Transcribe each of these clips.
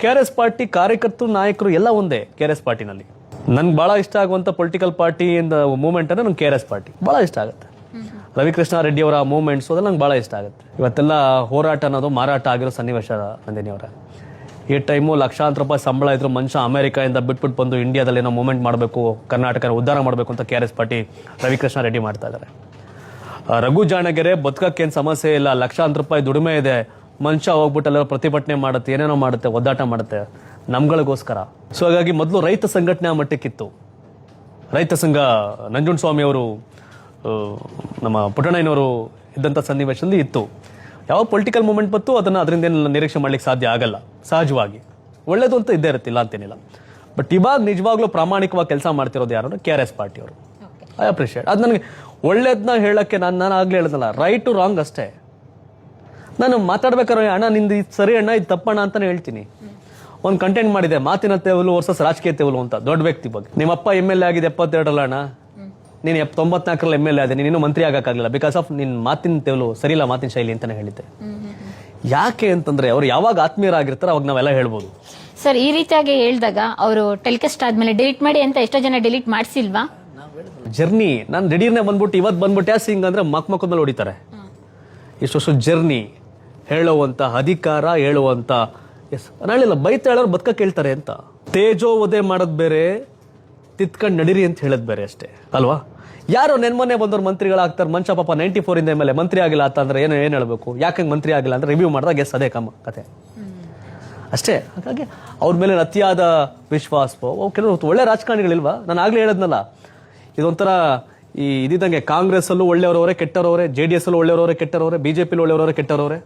K R S party ಕಾರ್ಯಕರ್ತರು, ನಾಯಕರು ಎಲ್ಲ ಒಂದೇ ಕೆ ಆರ್ ಎಸ್ ಪಾರ್ಟಿನಲ್ಲಿ. ನನ್ಗೆ ಬಹಳ ಇಷ್ಟ ಆಗುವಂತ ಪೊಲಿಟಿಕಲ್ ಪಾರ್ಟಿ ಇಂದ ಮೂವ್ಮೆಂಟ್ ಅಂದ್ರೆ ನಂಗೆ ಕೆ ಆರ್ ಎಸ್ ಪಾರ್ಟಿ. ಬಹಳ ಇಷ್ಟ ಆಗುತ್ತೆ. ರವಿಕೃಷ್ಣ ರೆಡ್ಡಿ ಅವರ ಮೂವ್ಮೆಂಟ್ಸ್ ಅದೆಲ್ಲ ನಂಗೆ ಬಹಳ ಇಷ್ಟ ಆಗುತ್ತೆ. ಇವತ್ತೆಲ್ಲ ಹೋರಾಟ ಅನ್ನೋದು ಮಾರಾಟ ಆಗಿರೋ ಸನ್ನಿವೇಶ ನಂದಿನಿ ಅವರ. ಈ ಟೈಮು ಲಕ್ಷಾಂತರ ರೂಪಾಯಿ ಸಂಬಳ ಇದ್ರು ಮನುಷ್ಯ ಅಮೆರಿಕಾಯಿಂದ ಬಿಟ್ಬಿಟ್ಟು ಬಂದು ಇಂಡಿಯಾದಲ್ಲಿ ಏನೋ ಮೂವ್ಮೆಂಟ್ ಮಾಡಬೇಕು ಕರ್ನಾಟಕ ಉದ್ಧಾರ ಮಾಡಬೇಕು ಅಂತ K R S party Ravikrishna Reddy ಮಾಡ್ತಾ ಇದ್ದಾರೆ ರಘು ಜಾಣಗೆರೆ ಬದುಕಕ್ಕೇನು ಸಮಸ್ಯೆ ಇಲ್ಲ, ಲಕ್ಷಾಂತರ ರೂಪಾಯಿ ದುಡಿಮೆ ಇದೆ ಮನುಷ್ಯ ಹೋಗ್ಬಿಟ್ಟು ಅಲ್ಲೆಲ್ಲ ಪ್ರತಿಭಟನೆ ಮಾಡುತ್ತೆ ಏನೇನೋ ಮಾಡುತ್ತೆ ಒದ್ದಾಟ ಮಾಡುತ್ತೆ ನಮ್ಗಳಿಗೋಸ್ಕರ. ಸೊ ಹಾಗಾಗಿ ಮೊದಲು ರೈತ ಸಂಘಟನೆ ಆ ಮಟ್ಟಕ್ಕಿತ್ತು. ರೈತ ಸಂಘ ನಂಜುಂಡ ಸ್ವಾಮಿ ಅವರು ನಮ್ಮ ಪುಟ್ಟಣ್ಣಯ್ಯನವರು ಇದ್ದಂಥ ಸನ್ನಿವೇಶದಲ್ಲಿ ಇತ್ತು. ಯಾವ ಪೊಲಿಟಿಕಲ್ ಮೂಮೆಂಟ್ ಬಂತು ಅದನ್ನು ಅದರಿಂದ ಏನು ನಿರೀಕ್ಷೆ ಮಾಡ್ಲಿಕ್ಕೆ ಸಾಧ್ಯ ಆಗಲ್ಲ. ಸಹಜವಾಗಿ. ಒಳ್ಳೇದು ಅಂತ ಇದ್ದೇ ಇರುತ್ತೆ ಇಲ್ಲ ಅಂತೇನಿಲ್ಲ. ಬಟ್ ಇವಾಗ ನಿಜವಾಗ್ಲೂ ಪ್ರಾಮಾಣಿಕವಾಗಿ ಕೆಲಸ ಮಾಡ್ತಿರೋದು ಯಾರು ಕೆ ಆರ್ ಎಸ್ ಪಾರ್ಟಿಯವರು. ಐ ಅಪ್ರಿಷಿಯೇಟ್ ಅದು ನನಗೆ ಒಳ್ಳೇದನ್ನ ಹೇಳಕ್ಕೆ ನಾನು ನಾನು ಆಗಲೇ ಹೇಳಿದ್ನಲ್ಲ ರೈಟ್ ಟು ರಾಂಗ್ ಅಷ್ಟೇ. ನಾನು ಮಾತಾಡ್ಬೇಕಾದ್ರೆ ಅಣ್ಣ ನಿಂದು ಇದು ಸರಿ ಅಣ್ಣ ಇದು ತಪ್ಪಣ್ಣ ಅಂತಾನೆ ಹೇಳ್ತೀನಿ. ಒಂದು ಕಂಟೆಂಟ್ ಮಾಡಿದೆ ಮಾತಿನ ತೆವಲು ವರ್ಸಸ್ ರಾಜಕೀಯ ತೆವಲು ಅಂತ. ದೊಡ್ಡ ವ್ಯಕ್ತಿ ಬಗ್ಗೆ ನಿಮ್ಮಪ್ಪ ಎಂ ಎಲ್ ಎ ಆಗಿದೆ ಎಪ್ಪತ್ತೆರಡಲ್ಲ ಅಣ್ಣ? ನೀನು ಎಪ್ ತೊಂಬತ್ನಾಲ್ಕರಲ್ಲಿ ಎಂ ಎಲ್ ಎ ಆದೆ ನೀನು ಮಂತ್ರಿ ಆಗಕ್ಕಾಗಲಿಲ್ಲ. ಬಿಕಾಸ್ ಆಫ್ ನಿನ್ನ ಮಾತಿನ ತೆವಲು ಸರಿಯಿಲ್ಲ ಮಾತಿನ ಶೈಲಿ ಅಂತಾನೆ ಹೇಳಿದ್ದೆ. ಯಾಕೆ ಅಂತಂದ್ರೆ ಅವ್ರು ಯಾವಾಗ ಆತ್ಮೀಯರಾಗಿರ್ತಾರೆ ಅವಾಗ ನಾವೆಲ್ಲ ಹೇಳ್ಬೋದು. ಸರ್ ಈ ರೀತಿಯಾಗಿ ಹೇಳಿದಾಗ ಅವರು ಟೆಲಿಕಾಸ್ಟ್ ಆದ್ಮೇಲೆ ಡಿಲೀಟ್ ಮಾಡಿ ಅಂತ ಎಷ್ಟೋ ಜನ ಡಿಲೀಟ್ ಮಾಡಿಸಿಲ್ವಾ? ಜರ್ನಿ ನಾನು ದಿಢೀರ್ನೆ ಬಂದ್ಬಿಟ್ಟು ಇವತ್ತು ಬಂದ್ಬಿಟ್ಟು ಯಾಸ್ ಹಿಂಗ್ ಅಂದ್ರೆ ಮಕ್ ಮಕ್ಕದ ಮೇಲೆ ಹೊಡಿತಾರೆ. ಇಷ್ಟು ಜರ್ನಿ. ಹೇಳುವಂತ ಅಧಿಕಾರ, ಹೇಳುವಂತ, ಎಸ್ ನಾಳೆಲ್ಲ ಬೈತ ಹೇಳೋರು ಬದುಕ ಕೇಳ್ತಾರೆ ಅಂತ. ತೇಜೋ ಒದೆ ಮಾಡೋದ್ ಬೇರೆ, ತಿತ್ಕೊಂಡು ನಡೀರಿ ಅಂತ ಹೇಳೋದು ಬೇರೆ ಅಷ್ಟೇ, ಅಲ್ವಾ? ಯಾರು ನೆನ್ಮೊನ್ನೆ ಬಂದವ್ರು ಮಂತ್ರಿಗಳಾಗ್ತಾರೆ ಮನುಷ್ಯ ಪಾಪ ನೈಂಟಿ ಫೋರ್ ಇಂದ ಮೇಲೆ ಮಂತ್ರಿ ಆಗಿಲ್ಲ ಅಂತ ಅಂದ್ರೆ ಏನು ಏನು ಹೇಳ್ಬೇಕು? ಯಾಕೆ ಮಂತ್ರಿ ಆಗಿಲ್ಲ ಅಂದ್ರೆ ರಿವ್ಯೂ ಮಾಡಿದಾಗ ಎಸ್, ಅದೇ ಕಮ್ಮ ಕತೆ. ಅಷ್ಟೇ, ಹಾಗಾಗಿ ಅವ್ರ ಮೇಲೆ ಅತಿಯಾದ ವಿಶ್ವಾಸ. ಅವು ಕೆಲವರು ಒಳ್ಳೆ ರಾಜಕಾರಣಿಗಳಿಲ್ವಾ? ನಾನು ಆಗ್ಲೇ ಹೇಳದ್ನಲ್ಲ, ಇದೊಂಥರ ಈ ಇದ್ದಂಗೆ ಕಾಂಗ್ರೆಸ್ ಅಲ್ಲೂ ಒಳ್ಳೆಯವರವರೇ ಕೆಟ್ಟವರವರೇ ಜೆ ಡಿ ಎಸ್ ಅಲ್ಲೂ ಒಳ್ಳೆಯವರವರೇ ಕೆಟ್ಟವರವರೇ ಬಿಜೆಪಿ ಒಳ್ಳೆಯವರವರೇ ಕೆಟ್ಟವರವರೇ.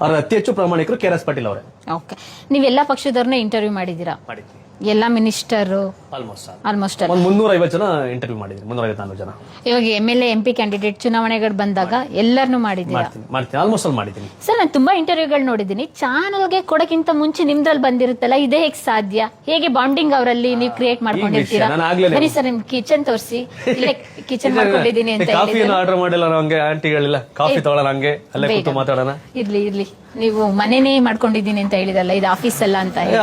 ಅವರ ಅತಿ ಹೆಚ್ಚು ಪ್ರಾಮಾಣಿಕರು ಕೆ ಆರ್ ಎಸ್ ಪಾಟೀಲ್ ಅವರೇ. ಓಕೆ ನೀವೆಲ್ಲ ಪಕ್ಷದವ್ರನ್ನ ಇಂಟರ್ವ್ಯೂ ಮಾಡಿದ್ದೀರಾ? ಮಾಡಿದ್ವಿ. ಎಲ್ಲ ಮಿನಿಸ್ಟರ್ ಆಲ್ಮೋಸ್ಟ್ ಆಲ್ಮೋಸ್ಟ್ ಒಂದು ಮುನ್ನೂರ ಐವತ್ತು ಜನ ಇಂಟರ್ವ್ಯೂ ಮಾಡಿದ್ವಿ ಮುನ್ನೂರ ಐವತ್ನಾಲ್ಕು ಜನ. ಇವಾಗ M L A M P candidate ಚುನಾವಣೆಗಳು ಬಂದಾಗ ಎಲ್ಲರನ್ನೂ ಮಾಡಿದ್ದೀರಾ? ಮಾಡ್ತೀನಿ ಮಾಡ್ತೀನಿ. ಆಲ್ಮೋಸ್ಟ್ ಅಲ್ಲಿ ಮಾಡಿದ್ದೀನಿ. ಸರ್ ನಾನು ತುಂಬಾ ಇಂಟರ್ವ್ಯೂಗಳು ನೋಡಿದ್ದೀನಿ. ಚಾನಲ್ಗೆ ಕೊಡಕ್ಕಿಂತ ಮುಂಚೆ ನಿಮ್ದ್ರಲ್ಲಿ ಬಂದಿರುತ್ತಲ್ಲ ಇದೇ ಹೇಗೆ ಸಾಧ್ಯ? ಹೇಗೆ ಬಾಂಡಿಂಗ್ ಅವರಲ್ಲಿ ನೀವು ಕ್ರಿಯೇಟ್ ಮಾಡ್ಕೊಂಡಿರ್ತೀರಾ? ನಾನು ಬನ್ನಿ ಸರ್ ನಿಮ್ ಕಿಚನ್ ತೋರಿಸಿ. ಇಲ್ಲೇ ಕಿಚನ್ ಮಾಡ್ಕೊಂಡಿದ್ದೀನಿ ಅಂತ ಕಾಫಿ ಹೇಳಿದ್ರು. ಆರ್ಡರ್ ಮಾಡಿಲ್ಲ ಹಂಗೆ ಆಂಟಿಗಳಿಲ್ಲ ಕಾಫಿ ತಗೊಳ್ಳೋಣ ಹಂಗೆ ಅಲ್ಲೇ ಕೂತು ಮಾತಾಡೋಣ. ಇರ್ಲಿ ಇರ್ಲಿ. ನೀವು ಮನೆನೇ ಮಾಡ್ಕೊಂಡಿದ್ದೀನಿ ಅಂತ ಹೇಳಿದಲ್ಲ ಇದು ಆಫೀಸ್ ಅಲ್ಲ ಅಂತ ಹೇಳಿ.